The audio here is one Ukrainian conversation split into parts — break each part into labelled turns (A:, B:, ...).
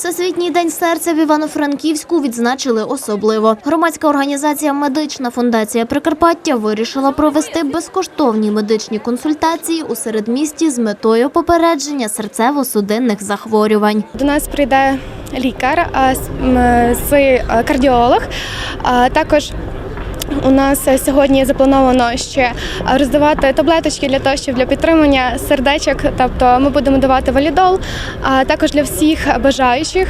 A: Всесвітній день серця в Івано-Франківську відзначили особливо. Громадська організація Медична фундація Прикарпаття вирішила провести безкоштовні медичні консультації у середмісті з метою попередження серцево-судинних захворювань.
B: До нас прийде лікар, з е, кардіолог. Також у нас сьогодні заплановано ще роздавати таблеточки для того, щоб для підтримання сердечок. Тобто ми будемо давати валідол. А також для всіх бажаючих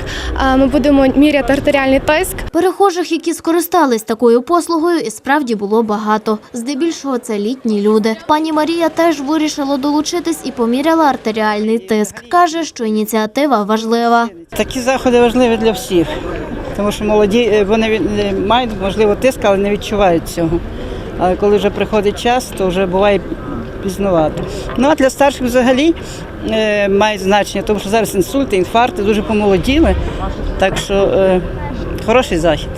B: ми будемо міряти артеріальний тиск.
A: Перехожих, які скористались такою послугою, і справді було багато. Здебільшого це літні люди. Пані Марія теж вирішила долучитись і поміряла артеріальний тиск. Каже, що ініціатива важлива.
C: Такі заходи важливі для всіх, тому що молоді е, вони е, мають можливо тиск, але не відчувають цього. Але коли вже приходить час, то вже буває пізнувати. Ну а для старших взагалі е, має значення, тому що зараз інсульти, інфаркти дуже помолоділи. Так що е, хороший захід.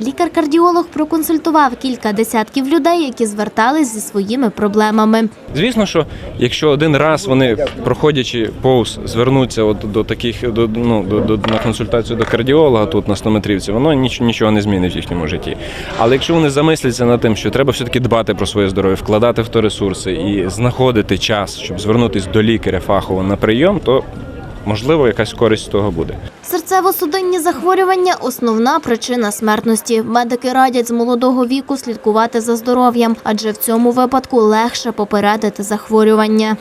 A: Лікар-кардіолог проконсультував кілька десятків людей, які звертались зі своїми проблемами.
D: Звісно, що якщо один раз вони, проходячи повз, звернуться от до таких до, ну, до, до, на консультацію до кардіолога тут на 100 метрівці, воно ніч, нічого не змінить в їхньому житті. Але якщо вони замисляться над тим, що треба все-таки дбати про своє здоров'я, вкладати в то ресурси і знаходити час, щоб звернутися до лікаря фахово на прийом, то можливо якась користь з того буде.
A: Серцево-судинні захворювання – основна причина смертності. Медики радять з молодого віку слідкувати за здоров'ям, адже в цьому випадку легше попередити захворювання.